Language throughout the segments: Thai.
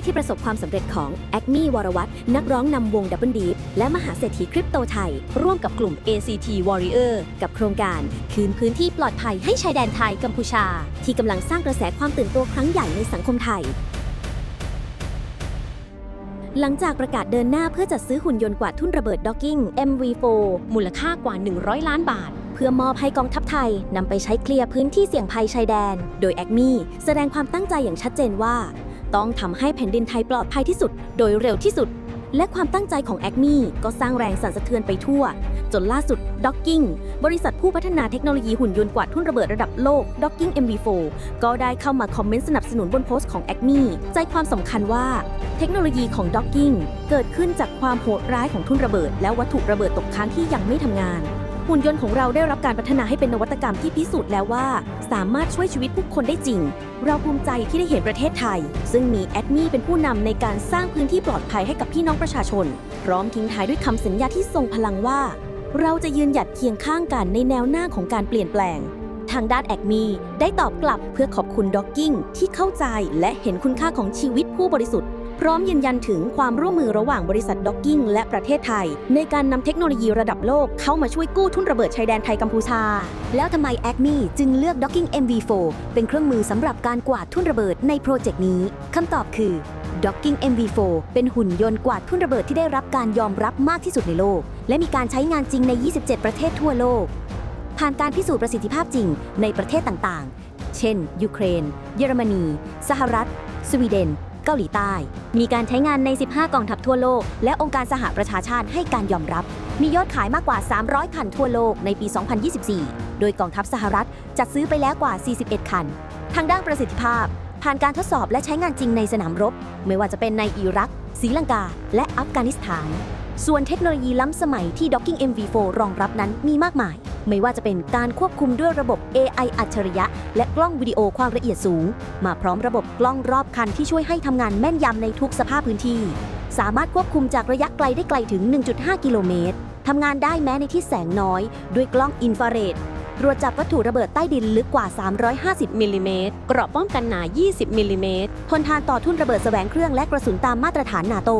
กที่ประสบความสำเร็จของแอคมี่วรวัตนักร้องนำวงดับเบิลดีฟและมหาเศรษฐีคริปโตไทย ร่วมกับกลุ่ม ACT Warrior กับโครงการ คืนพื้นที่ปลอดภัยให้ชายแดนไทยกัมพูชา ที่กำลังสร้างกระแสความตื่นตัวครั้งใหญ่ในสังคมไทยหลังจากประกาศเดินหน้าเพื่อจัดซื้อหุ่นยนต์กวาดทุ่นระเบิดด็อกกิ้ง MV4 มูลค่ากว่า 100 ล้านบาท เพื่อมอบให้กองทัพไทยนำไปใช้เคลียร์พื้นที่เสี่ยงภัยชายแดน โดยแอคมี่แสดงความตั้งใจอย่างชัดเจนว่า ต้องทำให้แผ่นดินไทยปลอดภัยที่สุด โดยเร็วที่สุด และความตั้งใจของแอคมี่ก็สร้างแรงสั่นสะเทือนไปทั่ว จนล่าสุด Docking บริษัทผู้พัฒนาเทคโนโลยีหุ่นยนต์กวาดทุ่นระเบิดระดับโลก Docking MV4 ก็ได้เข้ามาคอมเมนต์สนับสนุนบนโพสต์ของแอคมี่ใจความสำคัญว่า เทคโนโลยีของ Docking เกิดขึ้นจากความโหดร้ายของทุ่นระเบิด และวัตถุระเบิดตกค้างที่ยังไม่ทำงาน หุ่นยนต์ของเราได้รับการพัฒนาให้เป็นนวัตกรรมที่พิสูจน์แล้วว่า สามารถช่วยชีวิตผู้คนได้จริง เราภูมิใจที่ได้เห็นประเทศไทย ซึ่งมีแอดมี่เป็นผู้นำในการสร้างพื้นที่ปลอดภัยให้กับพี่น้องประชาชน พร้อมทิ้งท้ายด้วยคำสัญญาที่ทรงพลังว่า เราจะยืนหยัดเคียงข้างกันในแนวหน้าของการเปลี่ยนแปลงทางด้านแอคมีได้ตอบกลับเพื่อขอบคุณด็อกกิ้งที่เข้าใจและเห็นคุณค่าของชีวิตผู้บริสุทธิ์ พร้อมยืนยันถึงความร่วมมือระหว่างบริษัทด็อกกิ้งและประเทศไทย ในการนำเทคโนโลยีระดับโลกเข้ามาช่วยกู้ทุนระเบิดชายแดนไทยกัมพูชา แล้วทำไมแอคมีจึงเลือก Docking MV4 เป็นเครื่องมือสำหรับการกวาดทุนระเบิดในโปรเจกต์นี้คำตอบคือ Docking MV4 เป็นหุ่นยนต์กวาดทุ่นระเบิดที่ได้รับการยอมรับมากที่สุดในโลก และมีการใช้งานจริงใน 27 ประเทศทั่วโลก ผ่านการพิสูจน์ประสิทธิภาพจริงในประเทศต่างๆ เช่น ยูเครน เยอรมนี สหรัฐ สวีเดน เกาหลีใต้ มีการใช้งานใน 15 กองทัพทั่วโลก และองค์การสหประชาชาติให้การยอมรับ มียอดขายมากกว่า 300 คันทั่วโลกในปี 2024 โดยกองทัพสหรัฐจัดซื้อไปแล้วกว่า 41 คัน ทางด้านประสิทธิภาพ ผ่านการทดสอบและใช้งานจริงในสนามรบ ไม่ว่าจะเป็นในอิรักศรีลังกา และอัฟกานิสถาน ส่วนเทคโนโลยีล้ำสมัยที่ Docking MV4 รองรับนั้นมีมากมาย ไม่ว่าจะเป็นการควบคุมด้วยระบบ AI อัจฉริยะ และกล้องวิดีโอความละเอียดสูง มาพร้อมระบบกล้องรอบคันที่ช่วยให้ทำงานแม่นยำในทุกสภาพพื้นที่ สามารถควบคุมจากระยะไกลได้ไกลถึง 1.5 กิโลเมตรทำงานได้แม้ในที่แสงน้อย ด้วยกล้องอินฟราเรดตรวจจับวัตถุระเบิดใต้ดินลึกกว่า 350มิลลิเมตรเกราะป้องกันหนา 20มิลลิเมตรทนทานต่อทุ่นระเบิดแสวงเครื่องและกระสุนตามมาตรฐานนาโต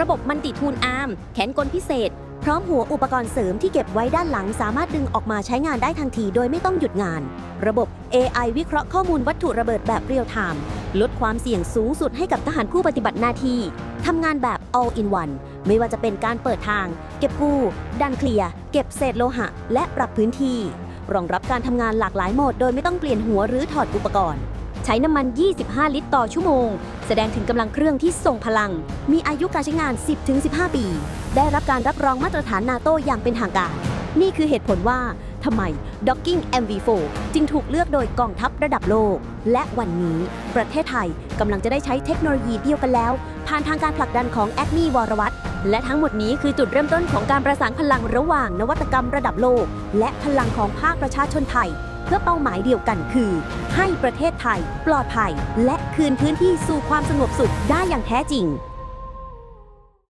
ระบบมันติทูลอาร์ม แขนกลพิเศษ พร้อมหัวอุปกรณ์เสริมที่เก็บไว้ด้านหลังสามารถดึงออกมาใช้งานได้ทันทีโดยไม่ต้องหยุดงาน ระบบ AI วิเคราะห์ข้อมูลวัตถุระเบิดแบบเรียลไทม์ลดความเสี่ยงสูงสุดให้กับทหารผู้ปฏิบัติหน้าที่ทำงานแบบ all in one ไม่ว่าจะเป็นการเปิดทาง เก็บกู้ ดันเคลียร์ เก็บเศษโลหะ และปรับพื้นที่ รองรับการทำงานหลากหลายโหมด โดยไม่ต้องเปลี่ยนหัวหรือถอดอุปกรณ์ ช้น้ำมัน 25 ลิตรต่อชั่วโมง แสดงถึงกำลังเครื่องที่ทรงพลัง มีอายุการใช้งาน 10-15 ปี ได้รับการรับรองมาตรฐานนาโตอย่างเป็นทางการ นี่คือเหตุผลว่าทำไม Docking MV4 จึงถูกเลือกโดยกองทัพระดับโลก และวันนี้ประเทศไทยกำลังจะได้ใช้เทคโนโลยีเดียวกันแล้ว ผ่านทางการผลักดันของแอคมีวรวัตรและทั้งหมดนี้คือจุดเริ่มต้นของการประสานพลังระหว่างนวัตกรรมระดับโลก และพลังของภาคประชาชนไทย เพื่อเป้าหมายเดียวกันคือ ให้ประเทศไทยปลอดภัย และคืนพื้นที่สู่ความสงบสุขได้อย่างแท้จริง